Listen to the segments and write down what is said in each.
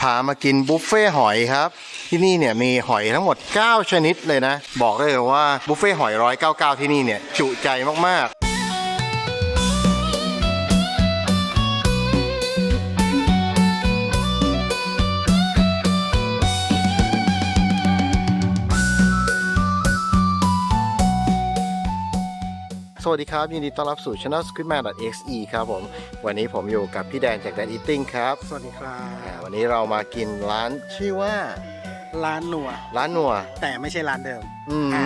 พามากินบุฟเฟ่หอยครับ ที่นี่เนี่ยมีหอยทั้งหมด 9 ชนิดเลยนะ บอกได้เลยว่าบุฟเฟ่หอย 199 ที่นี่เนี่ยจุใจมากๆ สวัสดีครับ ยินดีต้อนรับสู่ Channel Squidman.exe ครับผม วันนี้ผมอยู่กับพี่แดนจาก Dad Eating ครับ สวัสดีครัอ่าบวันนี้เรามากินร้านชื่อว่าร้านหนัว ร้านนัว แต่ไม่ใช่ร้านเดิม อืมอ่า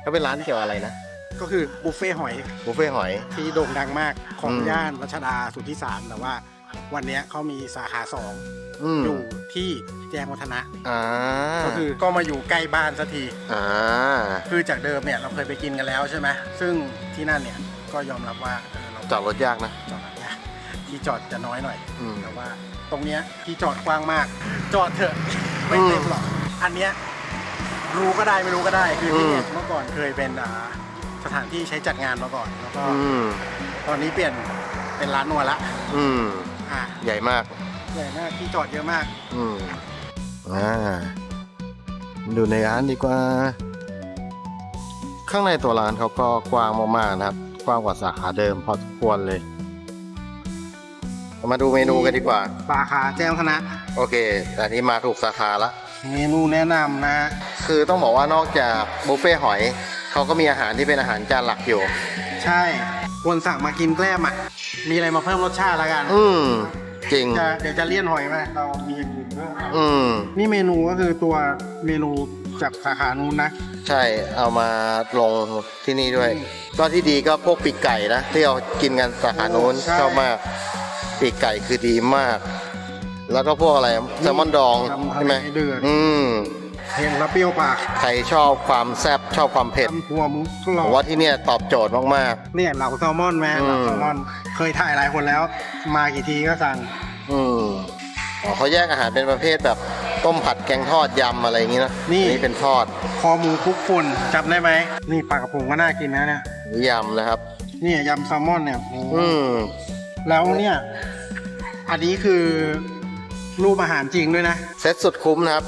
เขาเป็นร้านเกี่ยวอะไรนะก็คือบุฟเฟ่หอยบุฟเฟ่หอย ที่โด่งดังมากของอืม ย่านรัชดาสุทธิสารแต่ว่า วันเนี้ยเขามีสาขาสองอืมอยู่ที่แจ้งวัฒนะ อ่าก็คือก็มาอยู่ใกล้บ้านสักที อ่า คือจากเดิมเนี่ยเราเคยไปกินกันแล้วใช่ไหมซึ่งที่นั่นเนี่ยก็ยอมรับว่าเออเราจอดรถยากนะ จอดรถยากที่จอดจะน้อยหน่อย อืม แต่ว่าตรงเนี้ยที่จอดกว้างมาก จอดเถอะไม่เต็มหรอกอันเนี้ยรู้ก็ได้ไม่รู้ก็ได้คือที่เนี่ยเมื่อก่อนเคยเป็นอ่าสถานที่ใช้จัดงานมาก่อน แล้วก็อืม ตอนนี้เปลี่ยนเป็นร้านนวดละ อืม อะใหญ่มาก ใหญ่มากที่จอดเยอะมากอืมอ่าดูในร้านดีกว่า ข้างในตัวร้านเขาก็กว้างมากๆนะครับ กว้างกว่าสาขาเดิมพอสมควรเลยเรามาดูเมนูกันดีกว่าสาขาแจ้งวัฒนะโอเคแต่นี้มาถูกสาขาละ เมนูแนะนำนะคือต้องบอกว่านอกจากบุฟเฟ่หอย เขาก็มีอาหารที่เป็นอาหารจานหลักอยู่ ใช่ควรสั่งมากินแกล้มอะ มีอะไรมาเพิ่มรสชาติละกันอืมจริงจะเดี๋ยวจะเลี่ยนหอยไหมเรามีอย่างอื่นเพิ่มอืมนี่เมนูก็คือตัวเมนูจากสาขานู้นนะ ใช่เอามาลงที่นี่ด้วยอืมก็ที่ดีก็พวกปีกไก่นะที่เรากินกันสาขานู้นใช่ ชอบมากปีกไก่คือดีมาก แล้วก็พวกอะไรแซลมอนดองทำใช่ไหมให้เดือด อืม เห็นแล้วเปรี้ยวปากใครชอบความแซ่บชอบความเผ็ดทำหัวหมุกกรผอมบว่าที่เนี่ยตอบโจทย์มาก เนี่ยเหล่าแซลมอนแม่อืม เหล่าแซลมอนเคยถ่ายหลายคนแล้ว มากี่ทีก็สั่งๆ อืมอ๋อเขาแยกอาหารเป็นประเภทแบบต้มผัดแกงทอดยำอะไรอย่างงี้นะนี่อัเป็นทอดคอหมูคลุกฝุ่นจำได้ไหมนี่ปลากระพงก็น่ากินนะเนี่ยหรือยำนะครับ เนี่ยยำแซลมอนเนี่ยโอ้อืมแล้วเนี่ย อันนี้คือ รูปอาหารจริงด้วยนะ เซ็ตสุดคุ้มนะครับ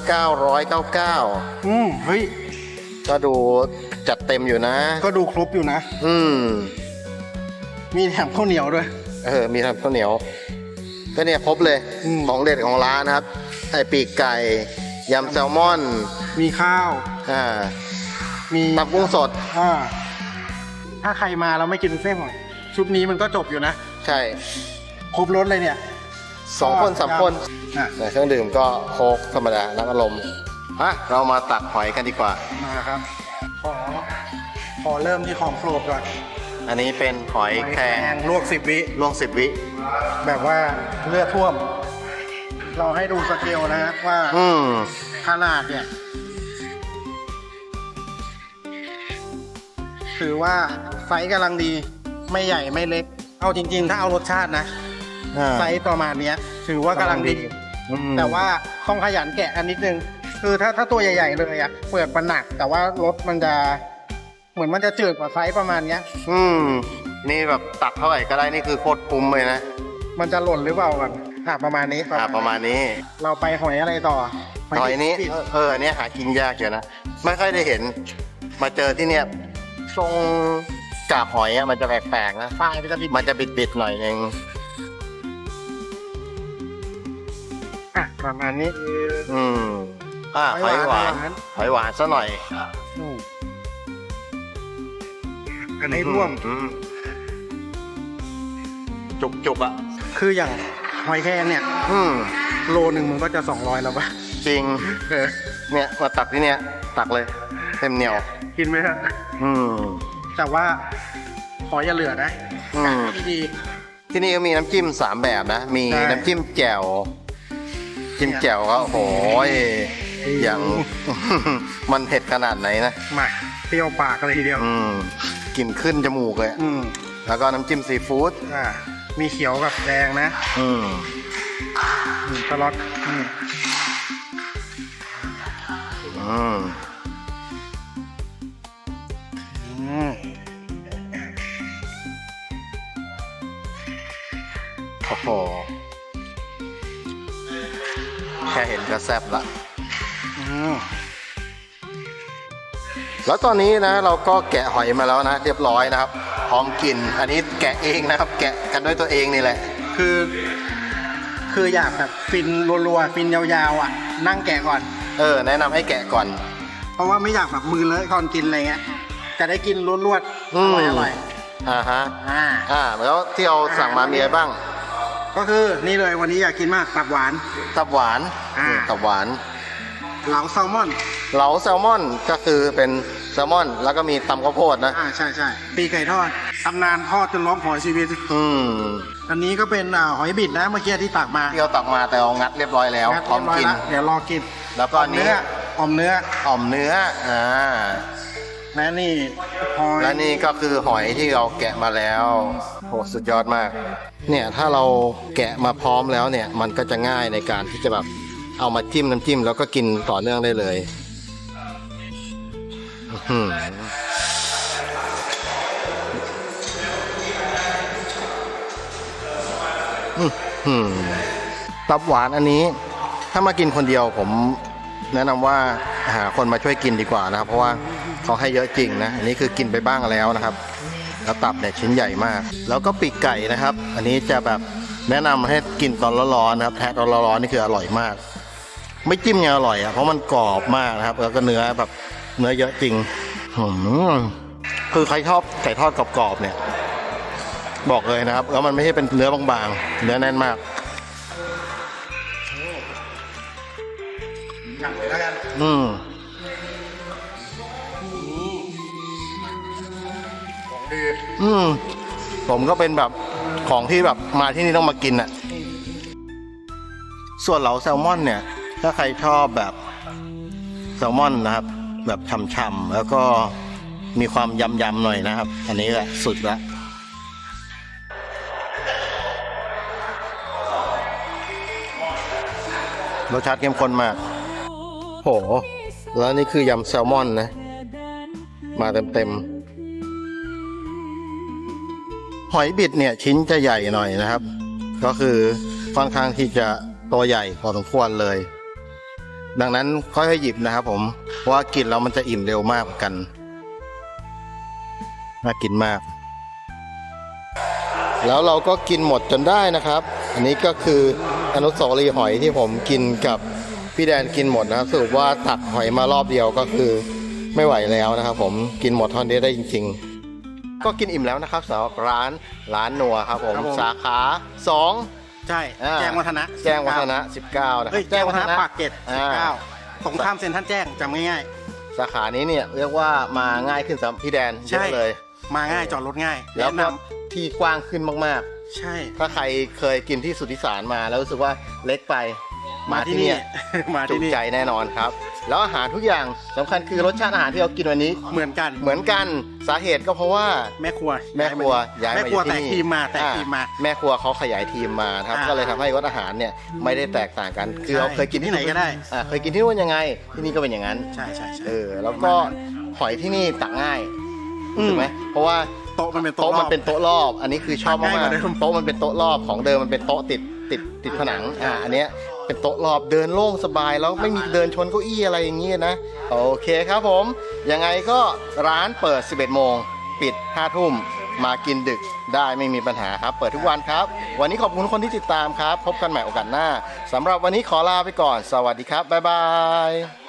999 อืมเฮ้ย ก็ดูจัดเต็มอยู่นะ ก็ดูครบอยู่นะ อืม มีแถมข้าวเหนียวด้วย เออ มีทำข้าวเหนียว ก็เนี่ยครบเลย อืม ของเด็ดของร้านนะครับ ไอปีกไก่ ยำแซลมอน มีข้าว อ่ามี ตับกุ้งสด อ่า ถ้าใครมาแล้วไม่กินบุฟเฟ่ต์หอยชุดนี้มันก็จบอยู่นะ ใช่ ครบรสเลยเนี่ย สองคนสามคนอะ แต่เครื่องดื่มก็โค้กธรรมดาน้ำอารมณ์อะเรามาตักหอยกันดีกว่า มาครับ ขอ ขอเริ่มที่ของโปรดก่อนอันนี้เป็นหอยแครงลวกสิบวิ ลวงสิบวิ แบบว่าเลือดท่วม เราให้ดูสเกลนะครับว่าอืมขนาดเนี่ย ถือว่าไซส์กำลังดี ไม่ใหญ่ไม่เล็ก เอาจริง ๆ ถ้าเอารสชาตินะ อ่า ไซส์ประมาณเนี้ย ถือว่ากำลังดี อืมแต่ว่าต้องขยันแกะอันนิดนึง คือถ้าถ้าตัวใหญ่ ๆ เลยอะเปลือกมันหนัก แต่ว่ารสมันจะ เหมือนมันจะจืดกว่าไซส์ประมาณเนี้ย อืม นี่แบบตักเท่าไหร่ก็ได้นี่คือโคตรคุ้มเลยนะมันจะหล่นหรือเปล่ากันอะประมาณนี้อ่าประมาณนี้เราไปหอยอะไรต่อหอยนี้ดิบเอออันเนี้ยหากินยากอยู่นะไม่ค่อยได้เห็น มาเจอที่เนี่ยทรงกาบหอยอะมันจะแปลกๆนะ ฝ้ายมันจะบิดมันจะบิดๆหน่อยนึง ประมาณนี้อืมอ่าหหออยยหหวาวานนหอยหวานซะหน่อยอืมอันนี้ร่วมอืมจุกจุกๆอะ คืออย่างหอยแครงเนี่ยอืมโลหนึ่งมันก็จะ200แล้วปะจริงเออเนี่ยมาตักที่เนี่ยตักเลย เต็มเหนียว กินไหมฮะอืมแต่ว่าขออย่าเหลือนะอืมดีที่นี่ก็มีน้ำจิ้มสามแบบนะ มีใช่น้ำจิ้มแจ่ว จิ้มแจ่วก็โอ้โหยอย่าง มันเผ็ดขนาดไหนนะมาเปรี้ยวปากเลยทีเดียว อืมกลิ่นขึ้นจมูกเลยอืมแล้วก็น้ำจิ้มซีฟู้ดอ่ามีเขียวกับแดงนะ อืมอืมตลอดอืมอืมอืมโอ้โหแค่เห็นก็แซ่บละอืมแล้วตอนนี้นะเราก็แกะหอยมาแล้วนะ เรียบร้อยนะครับ พร้อมกิน อันนี้แกะเองนะครับ แกะกันด้วยตัวเองนี่แหละ คือ คืออยากแบบฟินรัวๆฟินยาวๆอะ นั่งแกะก่อน เออ แนะนำให้แกะก่อน เพราะว่าไม่อยากแบบมือเลอะก่อนกินอะไรเงี้ยจะได้กินรวดๆอือมร่อยอร่อยอ่าฮะอ่าอ่าแล้วที่เราสั่งมามีอะไรบ้าง ก็คือนี่เลยวันนี้อยากกินมากตับหวาน ตับหวานอ่านี่ตับหวาน เหลาแซลมอน เหลาแซลมอนก็คือเป็นแซลมอน แล้วก็มีตำข้าวโพดนะ อ่าใช่ใช่ปีกไก่ทอดตำนานทอดจนร้องขอชีวิต อืมอันนี้ก็เป็นอ่าหอยบิดนะเมื่อกี้ที่ตักมาที่เราตักมาแต่เรางัดเรียบร้อยแล้วงัดพร้อมเรียบร้อยกิน ละเดี๋ยวรอกินแล้วก็อันนี้เนื้อออมเนื้ออ่อมเนื้อ อ่า และนี่หอยและนี่ก็คือหอยที่เราแกะมาแล้วโหสุดยอดมาก เนี่ยถ้าเราแกะมาพร้อมแล้วเนี่ย มันก็จะง่ายในการที่จะแบบเอามาจิ้มน้ำจิ้มแล้วก็กินต่อเนื่องได้เลยตับหวานอันนี้ ถ้ามากินคนเดียวผมแนะนำว่าหาคนมาช่วยกินดีกว่านะครับ เพราะว่า เขาให้เยอะจริงนะ อันนี้คือกินไปบ้างแล้วนะครับ แล้วตับเนี่ยชิ้นใหญ่มาก แล้วก็ปีกไก่นะครับ อันนี้จะแบบแนะนำให้กินตอนร้อนๆนะครับแทะตอนร้อนๆนี่คืออร่อยมาก ไม่จิ้มยังอร่อยอะเพราะมันกรอบมากนะครับ แล้วก็เนื้อแบบเนื้อเยอะจริงหืมคือใครชอบไก่ทอดกรอบๆเนี่ย บอกเลยนะครับ แล้วมันไม่ใช่เป็นเนื้อบางๆ เนื้อแน่นมากจับเลยแล้วกันอืม องดีอืมผมก็เป็นแบบของที่แบบมาที่นี่ต้องมากินอะ ส่วนเหลาแซลมอนเนี่ย ถ้าใครชอบแบบแซลมอนนะครับ แบบฉ่ำๆแล้วก็มีความยำๆหน่อยนะครับ อันนี้แหละสุดละรสชาติเข้มข้นมาก โห แล้วนี่คือยำแซลมอนนะ มาเต็มๆ หอยบิดเนี่ยชิ้นจะใหญ่หน่อยนะครับ ก็คือค่อนข้างที่จะตัวใหญ่พอสมควรเลย ดังนั้นค่อยๆหยิบนะครับผมว่ากินแล้วมันจะอิ่มเร็วมากเหมือนกันน่ากินมาก แล้วเราก็กินหมดจนได้นะครับ อันนี้ก็คืออนุสาวรีย์หอยที่ผมกินกับพี่แดนกินหมดนะครับสรุปว่าตักหอยมารอบเดียวก็คือไม่ไหวแล้วนะครับ ผมกินหมดเท่านี้ได้จริง ๆ ก็กินอิ่มแล้วนะครับสำหรับร้านร้านนัวครับผมครับผม สาขา 2 ใช่อ่า แจ้งวัฒนะแจ้งวัฒนะ 19 นะคเฮ้รัยแจ้งวัฒนะปากเกร็ดอ่า19ตรงข้ามเซ็นทรัลแจ้งจำง่ายสาขานี้เนี่ยเรียกว่ามาง่ายขึ้นสำหรับพี่แดนใช่เยอะเลย ๆ มาง่ายจอดรถง่ายแล้วแนะก็นที่กว้างขึ้นมากำใช่ๆ ถ้าใครเคยกินที่สุทธิสารมาแล้วรู้สึกว่าเล็กไปมาที่นี่เนี่ยมาจุที่นี่ ใจแน่นอนครับ แล้วอาหารทุกอย่างสำคัญคือรสชาติอาหารที่เรากินวันนี้ เหมือนกันเหมือนกันสาเหตุก็เพราะว่า แม่ครัวแม่ครัวย้ายแม่มาคอรัวยู่แตที่กนี่ทีมมาแตกอ่ทีมมา แม่ครัวเขาขยายทีมมาครับอ่าก็เลยทำให้รสอาหารเนี่ยไม่ได้แตกต่างกัน คือใช่เราเคยกินที่ไหนก็ได้ อ่าเคยกินที่นู่นยังไง ที่นี่ก็เป็นอย่างนั้น ใช่ใช่ใช่เออแล้วก็หอยที่นี่ตักง่ายอืมถูกไหมเพราะว่าโต๊ะมันเป็นโต๊ะโต๊ะมันเป็นโต๊ะรอบ อันนี้คือชอบตักง่ายมากกว่าเดิม ๆโต๊ะมันเป็นโต๊ะรอบของเดิมมันเป็นโต๊ะติดติดติดผนังอ่าอันเนี้ย เป็นโต๊ะรอบเดินโล่งสบายแล้วไม่มีเดินชนเก้าอี้อะไรอย่างเงี้ยนะ โอเคครับผม ยังไงก็ร้านเปิด 11 โมง ปิด 5 ทุ่ม มากินดึกได้ไม่มีปัญหาครับ เปิดทุกวันครับ วันนี้ขอบคุณทุกคนที่ติดตามครับ พบกันใหม่โอกาสหน้าสำหรับวันนี้ขอลาไปก่อน สวัสดีครับ บ๊ายบาย